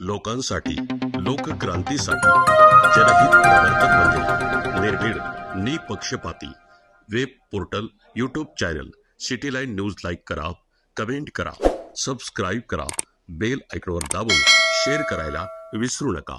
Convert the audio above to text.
लोकांसाठी लोकक्रांतीसाठी. जनहित प्रवर्तक म्हणजे निर्भीड निपक्षपाती. Web portal YouTube channel city line news like करा कमेंट करा सबस्क्राईब करा बेल आयकॉनवर दाबून शेअर करायला विसरू नका.